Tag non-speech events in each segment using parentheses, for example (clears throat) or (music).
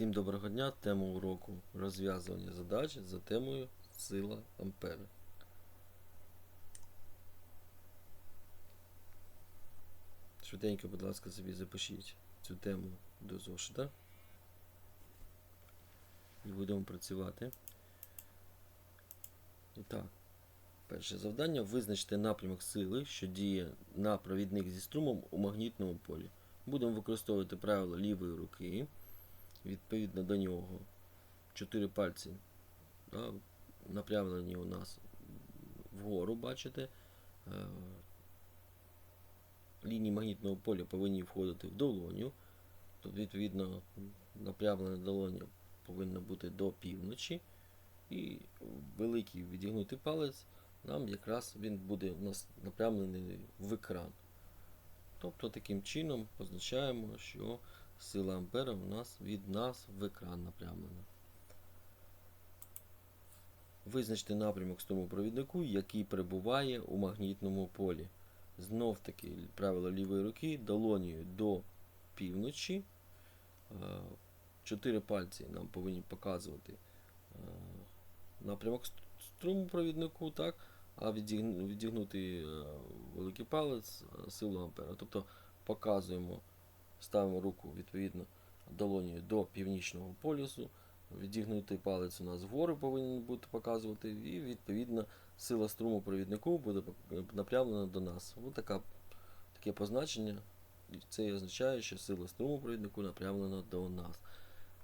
Всім доброго дня. Тема уроку розв'язування задач за темою сила Ампера. Швиденько, будь ласка, собі запишіть цю тему до зошита. І будемо працювати. І так, перше завдання визначити напрямок сили, що діє на провідник зі струмом у магнітному полі. Будемо використовувати правило лівої руки. Відповідно до нього чотири пальці да, напрямлені у нас вгору, бачите. Е, Лінії магнітного поля повинні входити в долоню. Тут, відповідно, напрямлена долоня повинна бути до півночі. І великий відігнутий палець нам якраз він буде у нас напрямлений в екран. Тобто таким чином позначаємо, що сила ампера у нас від нас в екран напрямлена. Визначте напрямок струмопровіднику, який перебуває у магнітному полі. Знов таки правило лівої руки долонію до півночі. Е, Чотири пальці нам повинні показувати е, напрямок ст- струмопровіднику, так? а відігнути е, великий палець силу ампера. Тобто показуємо, ставимо руку відповідно долонію до північного полюсу. Відігнутий палець у нас вгору повинен бути показувати, і відповідно сила струму провіднику буде напрямлена до нас. Ось така, таке позначення. Це і означає, що сила струму провіднику напрямлена до нас.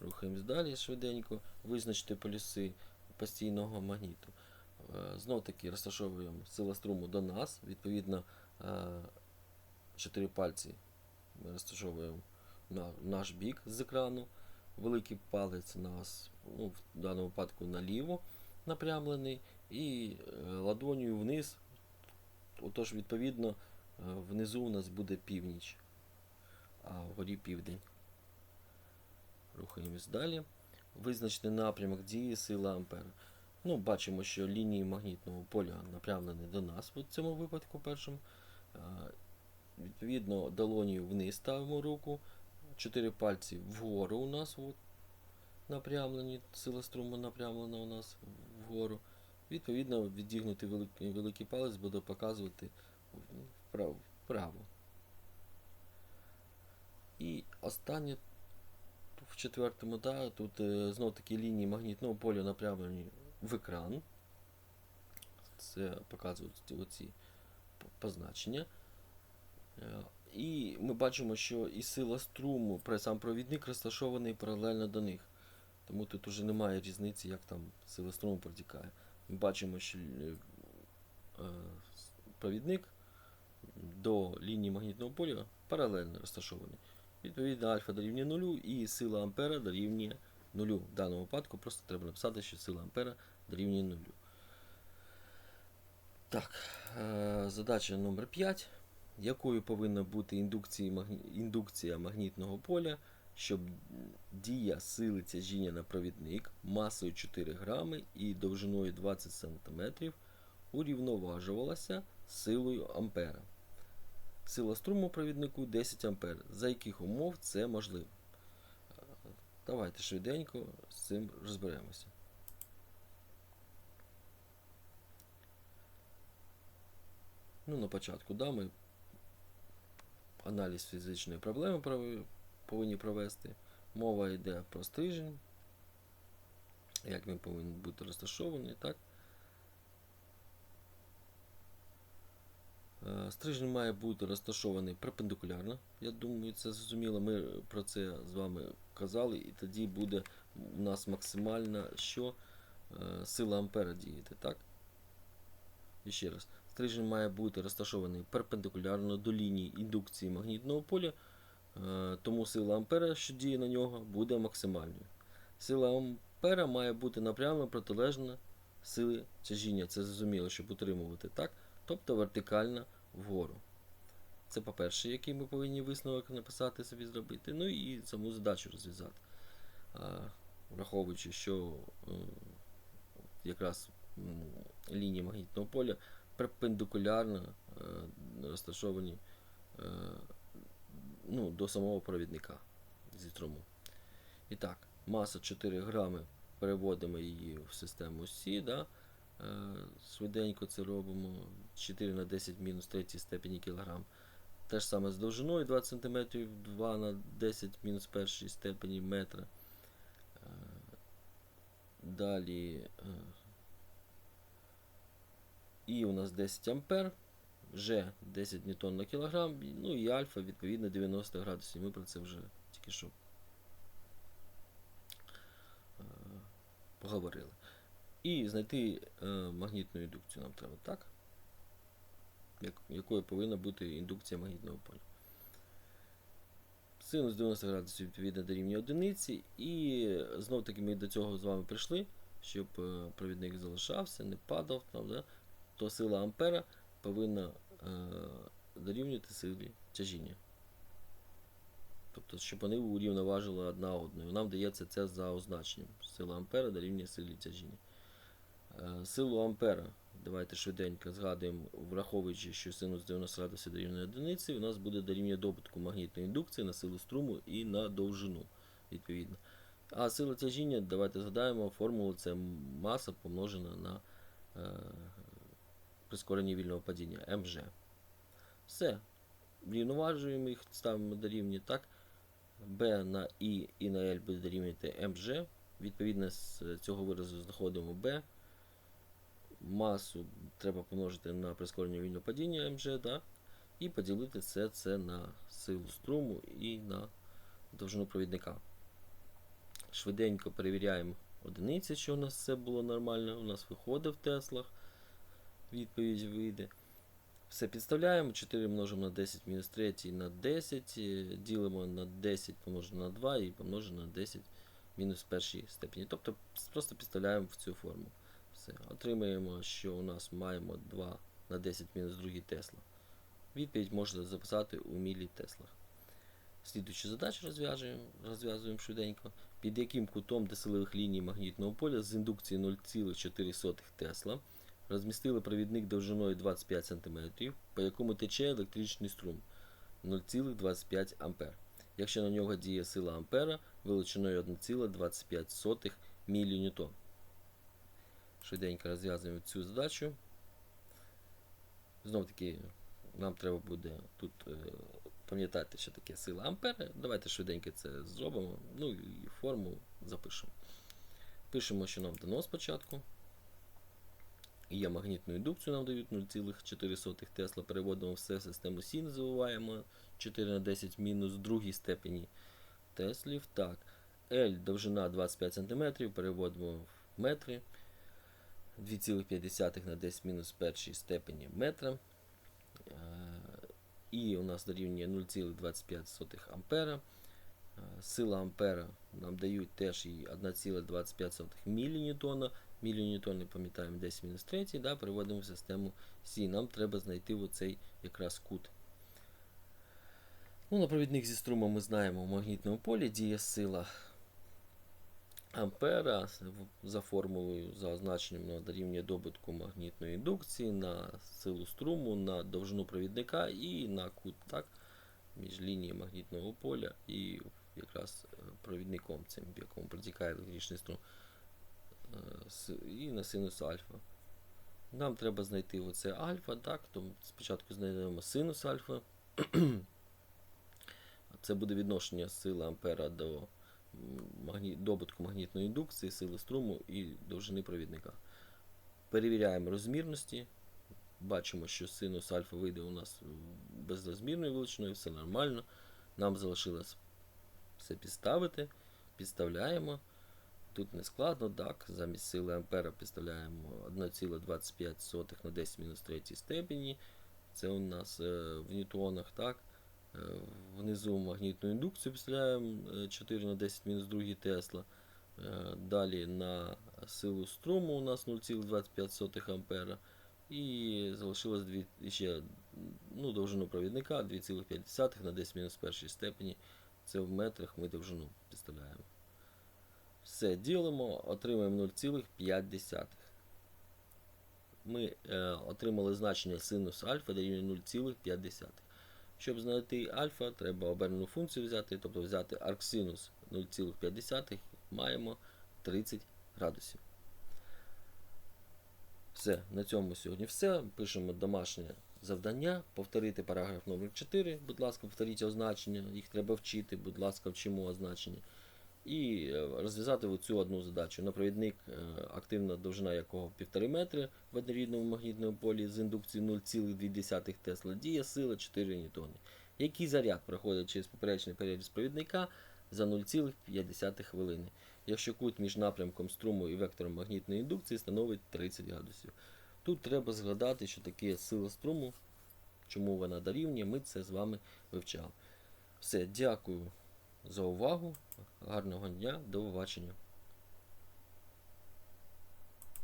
Рухаємось далі швиденько. Визначити полюси постійного магніту. Е, Знов таки розташовуємо сила струму до нас. Відповідно, е, чотири пальці розташовуємо на наш бік з екрану. Великий палець у нас ну, в даному випадку наліво напрямлений, і е, ладонью вниз. Отож, відповідно, е, внизу у нас буде північ, а вгорі південь. Рухаємось далі. Визначити напрямок дії сили Ампера. Ну, бачимо, що лінії магнітного поля напрямлені до нас в цьому випадку першому. Відповідно, долонію вниз ставимо руку. Чотири пальці вгору у нас от, напрямлені, сила струму напрямлена у нас вгору. Відповідно, відігнутий великий, великий палець буде показувати вправо. вправо. І останнє в четвертому, да, тут е, знов таки лінії магнітного поля напрямлені в екран. Це показують оці позначення. Е, І ми бачимо, що і сила струму, сам провідник розташований паралельно до них. Тому тут уже немає різниці, як там сила струму протікає. Ми бачимо, що е, е, провідник до лінії магнітного поля паралельно розташований. Відповідно, альфа дорівнює нулю і сила ампера дорівнює нулю. В даному випадку просто треба написати, що сила ампера дорівнює нулю. Так, задача номер 5. Якою повинна бути індукція магнітного поля, щоб дія сили тяжіння на провідник масою 4 грами і довжиною 20 см урівноважувалася силою ампера. Сила струму провіднику 10 ампер. За яких умов це можливо? Давайте швиденько з цим розберемося. Ну, на початку, да, ми аналіз фізичної проблеми повинні провести. Мова йде про стрижень, як він повинен бути розташований, так? Е, Стрижень має бути розташований перпендикулярно. Я думаю, це зрозуміло. Ми про це з вами казали, і тоді буде у нас максимальна що Е, сила ампера діяти, так? І ще раз. Стрижень має бути розташований перпендикулярно до лінії індукції магнітного поля, е, тому сила ампера, що діє на нього, буде максимальною. Сила ампера має бути напрямно протилежна сили тяжіння. Це зрозуміло, щоб утримувати так, тобто вертикальна вгору. Це по-перше, який ми повинні висновок написати собі зробити. Ну і саму задачу розв'язати. Враховуючи, що е, якраз лінії магнітного поля перпендикулярно е, розташовані е, ну, до самого провідника зі струму. І так, Маса 4 грами. Переводимо її в систему Сі. Да? Е, Швиденько це робимо. 4 на 10 мінус 3 степені кілограм. Те ж саме з довжиною 20 см, 2 на 10 мінус 1 степені метра. Далі. І у нас 10 ампер. Ж 10 ньютон на кілограм, ну і альфа відповідно 90 градусів. Ми про це вже тільки що е, поговорили. І знайти е, магнітну індукцію нам треба, так? Якою повинна бути індукція магнітного поля. Синус 90 градусів відповідно дорівнює одиниці. І знов таки ми до цього з вами прийшли, щоб е, провідник залишався, не падав, там, да? То сила ампера повинна е, дорівнювати силі тяжіння. Тобто, щоб вони урівноважили одна одну. Нам дається це за означенням. Сила ампера дорівнює силі тяжіння. Е, силу ампера, давайте швиденько згадуємо, враховуючи, що синус 90 градусів дорівнює одиниці, у нас буде дорівнює добутку магнітної індукції на силу струму і на довжину. відповідно. А сила тяжіння, давайте згадаємо, формулу це маса помножена на е, прискорення вільного падіння МЖ. Все. Рівноважуємо їх, ставимо до рівні, так. B на I і на L буде дорівнювати МЖ. Відповідно, з цього виразу знаходимо B. Масу треба помножити на прискорення вільного падіння МЖ, да? і поділити все це на силу струму і на довжину провідника. Швиденько перевіряємо одиниці, що у нас все було нормально. У нас виходить в Теслах. Відповідь вийде. Все підставляємо. 4 множимо на 10 мінус 3 на 10. е, Ділимо на 10 помножено на 2 і помножимо на 10 мінус першій степені. Тобто просто підставляємо в цю форму. Все. Отримаємо, що у нас маємо 2 на 10 мінус 2 Тесла. Відповідь можна записати у мілі Теслах. Слідуючу задачу розв'язуємо, розв'язуємо швиденько. Під яким кутом до силових ліній магнітного поля з індукції 0,4 Тесла розмістили провідник довжиною 25 см, по якому тече електричний струм 0,25 А. Якщо на нього діє сила ампера величиною 1,25 мН. Швиденько розв'язуємо цю задачу. Знов таки, нам треба буде тут е, пам'ятати, що таке сила ампера. Давайте швиденько це зробимо. Ну і форму запишемо. Пишемо, що нам дано спочатку. Є магнітну індукцію, нам дають 0,4 Тесла. Переводимо все в систему Сі, називаємо 4 на 10 мінус другій степені Теслів. Так. L довжина 25 см, переводимо в метри. 2,5 на 10 мінус першій степені метра. Е, І у нас дорівнює 0,25 ампера. Е, Сила ампера нам дають теж і 1,25 міліньютона. Міліньютони, пам'ятаємо, 10 мінус 3, да, переводимо в систему Сі. Нам треба знайти оцей якраз кут. Ну, на провідник зі струмом ми знаємо, у магнітному полі діє сила ампера за формулою, за означенням на дорівнює добутку магнітної індукції на силу струму, на довжину провідника і на кут так, між лінією магнітного поля і якраз провідником, цим, в якому протікає електричний струм, і на синус альфа. Нам треба знайти оце альфа, так, тому спочатку знайдемо синус альфа. (clears throat) Це буде відношення сили ампера до магні... добутку магнітної індукції, сили струму і довжини провідника. Перевіряємо розмірності. Бачимо, що синус альфа вийде у нас безрозмірною величиною, все нормально. Нам залишилось все підставити. Підставляємо. Тут не складно, так. Замість сили ампера підставляємо 1,25 на 10 мінус 3 степені. Це у нас е, в ньютонах, так. Е, Внизу магнітну індукцію підставляємо е, 4 на 10 мінус 2 Тесла. Е, Далі на силу струму у нас 0,25 ампера. І залишилось ще ну, довжину провідника 2,5 на 10 мінус першій степені. Це в метрах ми довжину підставляємо. Все, ділимо, отримаємо 0,5. Ми е, отримали значення синус альфа дорівнює 0,5. Щоб знайти альфа, треба обернену функцію взяти, тобто взяти арксинус 0,5 маємо 30 градусів. Все, на цьому сьогодні все. Пишемо домашнє завдання. Повторити параграф номер 4. Будь ласка, повторіть означення. Їх треба вчити, будь ласка, вчимо означення. І е, розв'язати оцю одну задачу. На провідник, е, активна довжина якого 1,5 метри в однорідному магнітному полі з індукцією 0,2 Тесла діє сила 4 ньютони. Який заряд проходить через поперечний переріз провідника за 0,5 хвилини, якщо кут між напрямком струму і вектором магнітної індукції становить 30 градусів. Тут треба згадати, що таке сила струму, чому вона дорівнює, ми це з вами вивчали. Все, дякую за увагу. Гарного дня, до побачення.